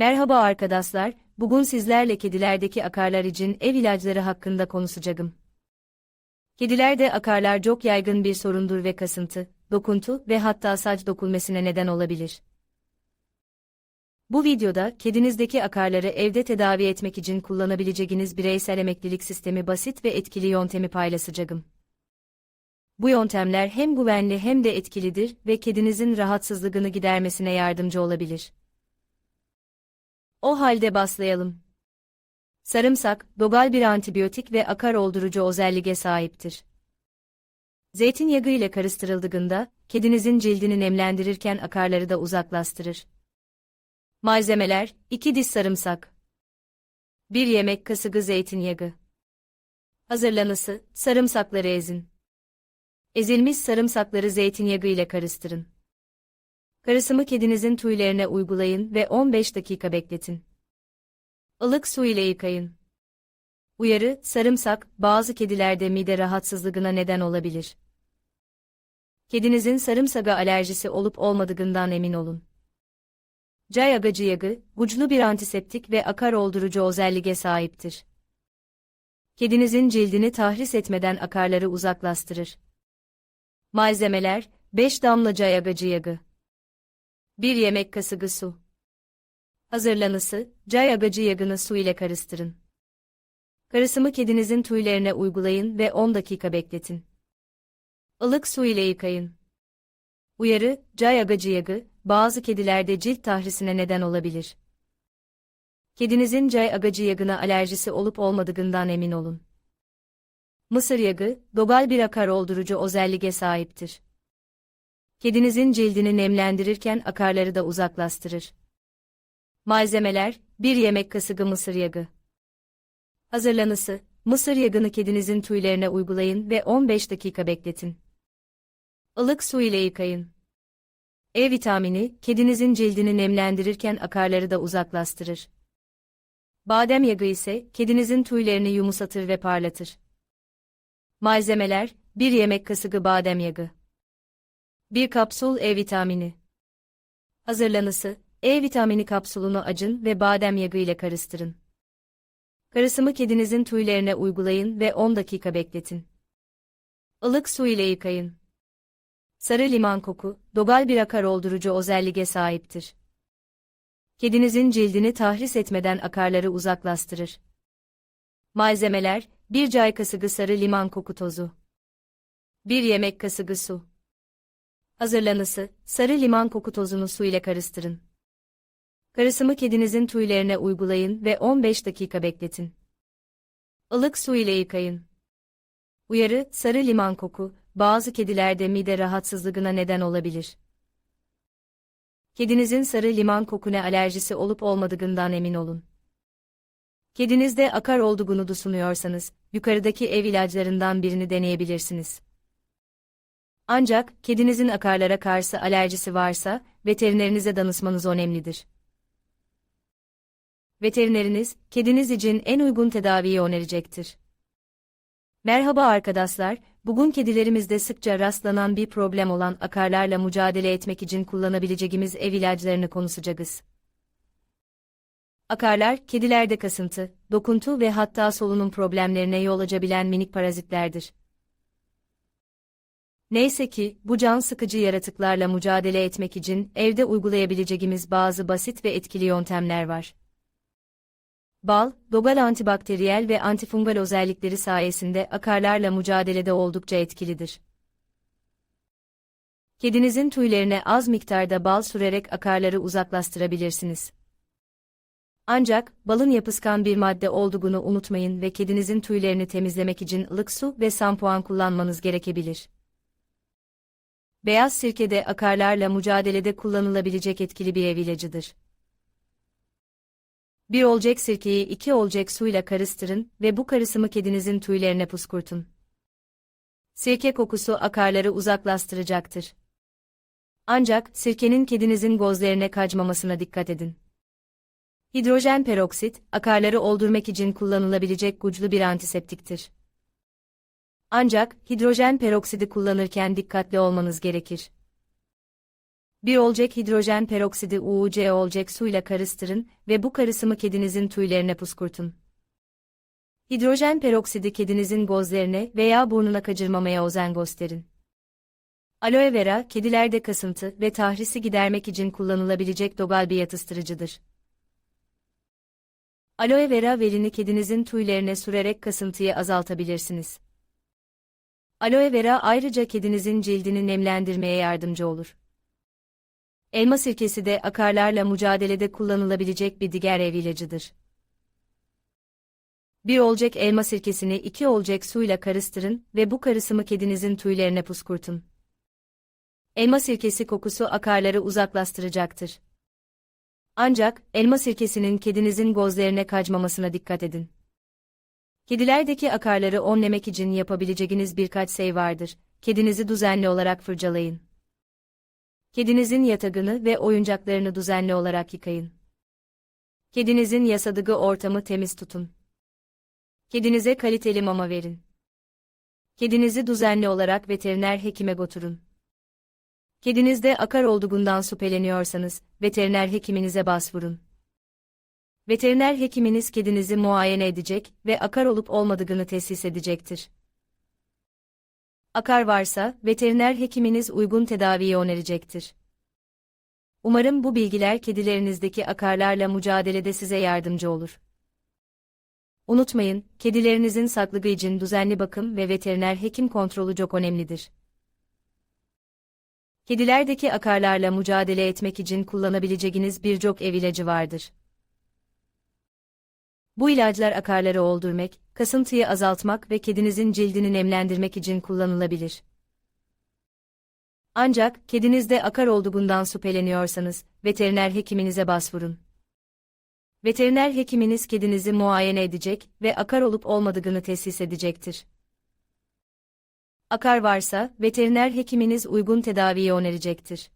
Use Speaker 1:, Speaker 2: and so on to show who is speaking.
Speaker 1: Merhaba arkadaşlar, bugün sizlerle kedilerdeki akarlar için ev ilaçları hakkında konuşacağım. Kedilerde akarlar çok yaygın bir sorundur ve kasıntı, dokuntu ve hatta saç dokunmasına neden olabilir. Bu videoda kedinizdeki akarları evde tedavi etmek için kullanabileceğiniz bireysel emeklilik sistemi basit ve etkili yöntemi paylaşacağım. Bu yöntemler hem güvenli hem de etkilidir ve kedinizin rahatsızlığını gidermesine yardımcı olabilir. O halde başlayalım. Sarımsak, dogal bir antibiyotik ve akar oldurucu özelliğe sahiptir. Zeytinyağı ile karıştırıldığında, kedinizin cildini nemlendirirken akarları da uzaklaştırır. Malzemeler, 2 diş sarımsak. 1 yemek kaşığı zeytinyağı. Hazırlanısı, sarımsakları ezin. Ezilmiş sarımsakları zeytinyağı ile karıştırın. Karışımı kedinizin tüylerine uygulayın ve 15 dakika bekletin. Ilık su ile yıkayın. Uyarı, sarımsak, bazı kedilerde mide rahatsızlığına neden olabilir. Kedinizin sarımsaga alerjisi olup olmadığından emin olun. Cay agacı yağı, güçlü bir antiseptik ve akar oldurucu özelliğe sahiptir. Kedinizin cildini tahris etmeden akarları uzaklaştırır. Malzemeler, 5 damla cay agacı yağı. 1 yemek kaşığı su. Hazırlanısı, cay agacı yağını su ile karıştırın. Karışımı kedinizin tüylerine uygulayın ve 10 dakika bekletin. Ilık su ile yıkayın. Uyarı, cay agacı yağı, bazı kedilerde cilt tahrisine neden olabilir. Kedinizin cay agacı yağına alerjisi olup olmadığından emin olun. Mısır yağı, dogal bir akar oldurucu özelliğe sahiptir. Kedinizin cildini nemlendirirken akarları da uzaklaştırır. Malzemeler, 1 yemek kaşığı mısır yağı. Hazırlanısı, mısır yağını kedinizin tüylerine uygulayın ve 15 dakika bekletin. Ilık su ile yıkayın. E vitamini, kedinizin cildini nemlendirirken akarları da uzaklaştırır. Badem yağı ise, kedinizin tüylerini yumuşatır ve parlatır. Malzemeler, 1 yemek kaşığı badem yağı. 1 kapsül E vitamini. Hazırlanısı, E vitamini kapsülünü acın ve badem yağı ile karıştırın. Karışımı kedinizin tüylerine uygulayın ve 10 dakika bekletin. Ilık su ile yıkayın. Sarı liman koku, dogal bir akar oldurucu özelliğe sahiptir. Kedinizin cildini tahris etmeden akarları uzaklaştırır. Malzemeler, 1 çay kaşığı sarı liman koku tozu. 1 yemek kaşığı su. Hazırlanısı, sarı liman koku tozunu su ile karıştırın. Karışımı kedinizin tüylerine uygulayın ve 15 dakika bekletin. Ilık su ile yıkayın. Uyarı, sarı liman koku, bazı kedilerde mide rahatsızlığına neden olabilir. Kedinizin sarı liman kokuna alerjisi olup olmadığından emin olun. Kedinizde akar olduğunu düşünüyorsanız, yukarıdaki ev ilaçlarından birini deneyebilirsiniz. Ancak, kedinizin akarlara karşı alerjisi varsa, veterinerinize danışmanız önemlidir. Veterineriniz, kediniz için en uygun tedaviyi önerecektir. Merhaba arkadaşlar, bugün kedilerimizde sıkça rastlanan bir problem olan akarlarla mücadele etmek için kullanabileceğimiz ev ilaçlarını konuşacağız. Akarlar, kedilerde kasıntı, dokuntu ve hatta solunum problemlerine yol açabilen minik parazitlerdir. Neyse ki, bu can sıkıcı yaratıklarla mücadele etmek için evde uygulayabileceğimiz bazı basit ve etkili yöntemler var. Bal, dogal antibakteriyel ve antifungal özellikleri sayesinde akarlarla mücadelede oldukça etkilidir. Kedinizin tüylerine az miktarda bal sürerek akarları uzaklaştırabilirsiniz. Ancak, balın yapıskan bir madde olduğunu unutmayın ve kedinizin tüylerini temizlemek için ılık su ve sampuan kullanmanız gerekebilir. Beyaz sirke de akarlarla mücadelede kullanılabilecek etkili bir ev ilacıdır. Bir olacak sirkeyi iki olacak suyla karıştırın ve bu karışımı kedinizin tüylerine puskurtun. Sirke kokusu akarları uzaklaştıracaktır. Ancak sirkenin kedinizin gözlerine kaçmamasına dikkat edin. Hidrojen peroksit, akarları oldurmak için kullanılabilecek güçlü bir antiseptiktir. Ancak hidrojen peroksidi kullanırken dikkatli olmanız gerekir. Bir olacak hidrojen peroksidi UuC olacak suyla karıştırın ve bu karışımı kedinizin tüylerine puskurtun. Hidrojen peroksidi kedinizin gözlerine veya burnuna kaçırmamaya özen gösterin. Aloe vera, kedilerde kasıntı ve tahrisi gidermek için kullanılabilecek dogal bir yatıştırıcıdır. Aloe vera velini kedinizin tüylerine sürerek kasıntıyı azaltabilirsiniz. Aloe vera ayrıca kedinizin cildini nemlendirmeye yardımcı olur. Elma sirkesi de akarlarla mücadelede kullanılabilecek bir diğer ev ilacıdır. Bir olcak elma sirkesini iki olcak suyla karıştırın ve bu karışımı kedinizin tüylerine puskurtun. Elma sirkesi kokusu akarları uzaklaştıracaktır. Ancak, elma sirkesinin kedinizin gözlerine kaçmamasına dikkat edin. Kedilerdeki akarları önlemek için yapabileceğiniz birkaç şey vardır. Kedinizi düzenli olarak fırçalayın. Kedinizin yatağını ve oyuncaklarını düzenli olarak yıkayın. Kedinizin yasadığı ortamı temiz tutun. Kedinize kaliteli mama verin. Kedinizi düzenli olarak veteriner hekime götürün. Kedinizde akar olduğundan şüpheleniyorsanız, veteriner hekiminize başvurun. Veteriner hekiminiz kedinizi muayene edecek ve akar olup olmadığını tesis edecektir. Akar varsa, veteriner hekiminiz uygun tedaviyi önerecektir. Umarım bu bilgiler kedilerinizdeki akarlarla mücadelede size yardımcı olur. Unutmayın, kedilerinizin sağlığı için düzenli bakım ve veteriner hekim kontrolü çok önemlidir. Kedilerdeki akarlarla mücadele etmek için kullanabileceğiniz birçok ev ilacı vardır. Bu ilaçlar akarları öldürmek, kasıntıyı azaltmak ve kedinizin cildini nemlendirmek için kullanılabilir. Ancak, kedinizde akar olduğundan şüpheleniyorsanız, veteriner hekiminize başvurun. Veteriner hekiminiz kedinizi muayene edecek ve akar olup olmadığını tesis edecektir. Akar varsa, veteriner hekiminiz uygun tedaviyi önerecektir.